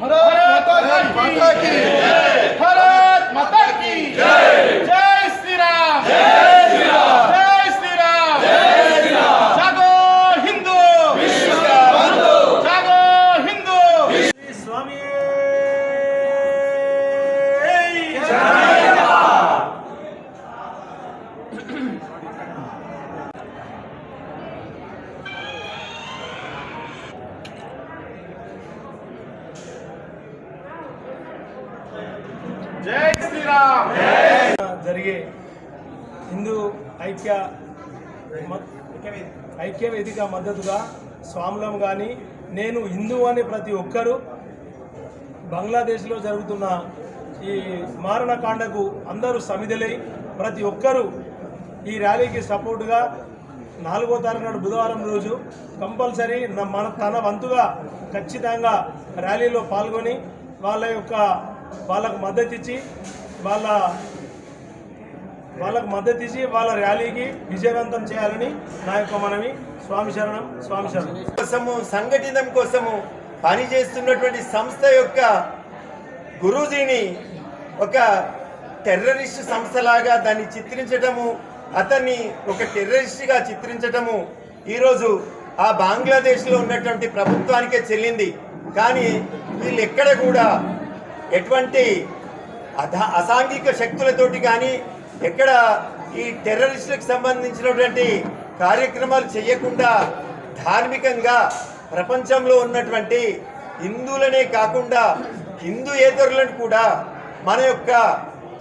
भारत माता की। भारत माता की। जय। జై శ్రీరామ్. జరిగే హిందూ ఐక్య మ- ఐక్య వేదిక మద్దతుగా స్వాములం కానీ నేను హిందూ అని ప్రతి ఒక్కరూ బంగ్లాదేశ్లో జరుగుతున్న ఈ మారణకాండకు అందరూ సమిధులై ప్రతి ఒక్కరూ ఈ ర్యాలీకి సపోర్టుగా నాలుగో తారీఖు నాడు బుధవారం రోజు కంపల్సరీ మన తన వంతుగా ఖచ్చితంగా ర్యాలీలో పాల్గొని వాళ్ళ యొక్క వాళ్ళకు మద్దతు ఇచ్చి వాళ్ళ వాళ్ళకు మద్దతు ఇచ్చి వాళ్ళ ర్యాలీకి విజయవంతం చేయాలని నా యొక్క మనవి. స్వామి శరణం స్వామి శరణం. కోసము సంఘటితం కోసము పనిచేస్తున్నటువంటి సంస్థ యొక్క గురూజీని ఒక టెర్రరిస్ట్ సంస్థలాగా దాన్ని చిత్రించటము అతన్ని ఒక టెర్రరిస్ట్గా చిత్రించటము ఈరోజు ఆ బంగ్లాదేశ్లో ఉన్నటువంటి ప్రభుత్వానికే చెల్లింది. కానీ వీళ్ళు ఎక్కడ కూడా ఎటువంటి అధ అసాంఘిక శక్తులతోటి కానీ ఎక్కడ ఈ టెర్రరిస్టులకు సంబంధించినటువంటి కార్యక్రమాలు చేయకుండా ధార్మికంగా ప్రపంచంలో ఉన్నటువంటి హిందువులనే కాకుండా హిందూయేతరులను కూడా మన యొక్క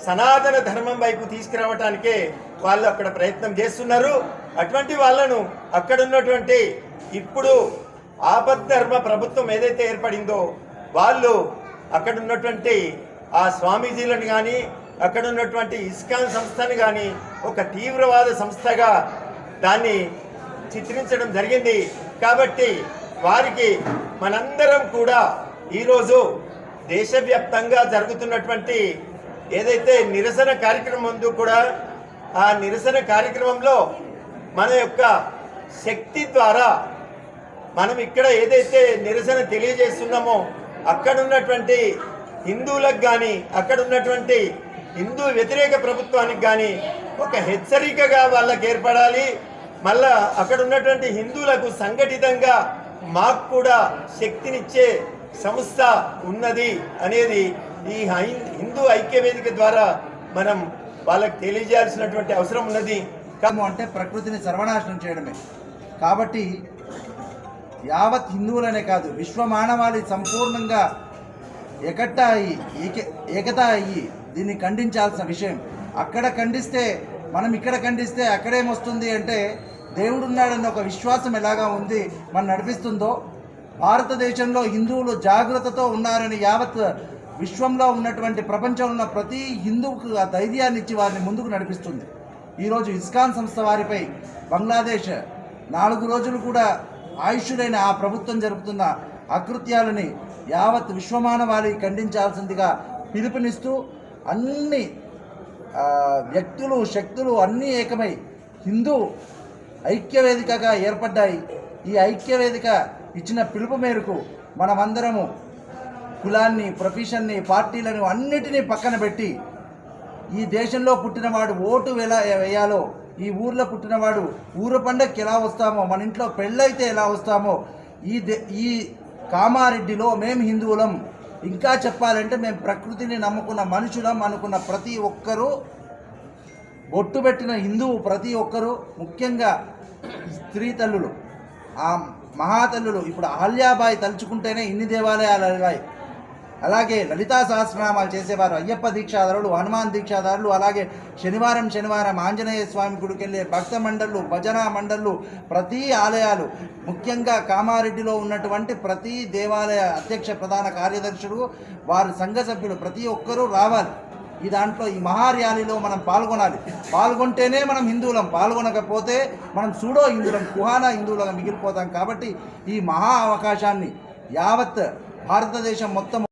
సనాతన ధర్మం వైపు తీసుకురావటానికే వాళ్ళు అక్కడ ప్రయత్నం చేస్తున్నారు. అటువంటి వాళ్ళను అక్కడ ఉన్నటువంటి ఇప్పుడు ఆపద్ధర్మ ప్రభుత్వం ఏదైతే ఏర్పడిందో వాళ్ళు అక్కడ ఉన్నటువంటి ఆ స్వామీజీలను కానీ అక్కడ ఉన్నటువంటి ఇస్కాన్ సంస్థను కానీ ఒక తీవ్రవాద సంస్థగా దాన్ని చిత్రించడం జరిగింది. కాబట్టి వారికి మనందరం కూడా ఈరోజు దేశవ్యాప్తంగా జరుగుతున్నటువంటి ఏదైతే నిరసన కార్యక్రమం ఉందో కూడా ఆ నిరసన కార్యక్రమంలో మన యొక్క శక్తి ద్వారా మనం ఇక్కడ ఏదైతే నిరసన తెలియజేస్తున్నామో అక్కడ ఉన్నటువంటి హిందువులకు కానీ అక్కడ ఉన్నటువంటి హిందూ వ్యతిరేక ప్రభుత్వానికి కానీ ఒక హెచ్చరికగా వాళ్ళకి ఏర్పడాలి. మళ్ళా అక్కడ ఉన్నటువంటి హిందువులకు సంఘటితంగా మాకు కూడా శక్తినిచ్చే సంస్థ ఉన్నది అనేది ఈ హై- హిందూ ఐక్య వేదిక ద్వారా మనం వాళ్ళకి తెలియజేయాల్సినటువంటి అవసరం ఉన్నది. అంటే ప్రకృతిని సర్వనాశనం చేయడమే. కాబట్టి యావత్ హిందువులనే కాదు విశ్వ మానవాళి సంపూర్ణంగా ఎకట్ట అయ్యి ఏక ఏకత అయ్యి దీన్ని ఖండించాల్సిన విషయం. అక్కడ ఖండిస్తే మనం ఇక్కడ ఖండిస్తే అక్కడేమొస్తుంది అంటే దేవుడున్నాడన్న ఒక విశ్వాసం ఎలాగా ఉంది మనం నడిపిస్తుందో భారతదేశంలో హిందువులు జాగ్రత్తతో ఉన్నారని యావత్ విశ్వంలో ఉన్నటువంటి ప్రపంచంలో ఉన్న ప్రతి హిందువుకు ఆ ధైర్యాన్ని ఇచ్చి వారిని ముందుకు నడిపిస్తుంది. ఈరోజు ఇస్కాన్ సంస్థ వారిపై బంగ్లాదేశ్ నాలుగు రోజులు కూడా ఆయుష్యుడైన ఆ ప్రభుత్వం జరుపుతున్న అకృత్యాలని యావత్ విశ్వమానవాళి ఖండించాల్సిందిగా పిలుపునిస్తూ అన్ని వ్యక్తులు శక్తులు అన్నీ ఏకమై హిందూ ఐక్యవేదికగా ఏర్పడ్డాయి. ఈ ఐక్యవేదిక ఇచ్చిన పిలుపు మేరకు మనమందరము కులాన్ని ప్రొఫెషన్ని పార్టీలను అన్నిటినీ పక్కన పెట్టి ఈ దేశంలో పుట్టినవాడు ఓటు ఎలా వేయాలో ఈ ఊర్లో పుట్టినవాడు ఊరు పండగకి ఎలా వస్తామో మన ఇంట్లో పెళ్ళైతే ఎలా వస్తామో ఈ దే ఈ కామారెడ్డిలో మేము హిందువులం. ఇంకా చెప్పాలంటే మేము ప్రకృతిని నమ్ముకున్న మనుషులం అనుకున్న ప్రతి ఒక్కరూ బొట్టు పెట్టిన హిందువు ప్రతి ఒక్కరూ ముఖ్యంగా స్త్రీ తల్లులు. ఆ మహాతల్లులు ఇప్పుడు అహల్యాబాయి తలుచుకుంటేనే ఇన్ని దేవాలయాలు అలిగాయి అలాగే లలితా సహస్రనామాలు చేసేవారు అయ్యప్ప దీక్షాదారులు హనుమాన్ దీక్షాదారులు అలాగే శనివారం శనివారం ఆంజనేయ స్వామి గుడికి వెళ్ళే భక్త మండళ్ళు భజన మండళ్ళు ప్రతి ఆలయాలు. ముఖ్యంగా కామారెడ్డిలో ఉన్నటువంటి ప్రతి దేవాలయ అధ్యక్ష ప్రధాన కార్యదర్శులు వారి సంఘ సభ్యులు ప్రతి ఒక్కరూ రావాలి. ఈ దాంట్లో ఈ మహా ర్యాలీలో మనం పాల్గొనాలి. పాల్గొంటేనే మనం హిందువులం పాల్గొనకపోతే మనం సూడో హిందువులం కుహానా హిందువులుగా మిగిలిపోతాం కాబట్టి ఈ మహా అవకాశాన్ని యావత్ భారతదేశం మొత్తం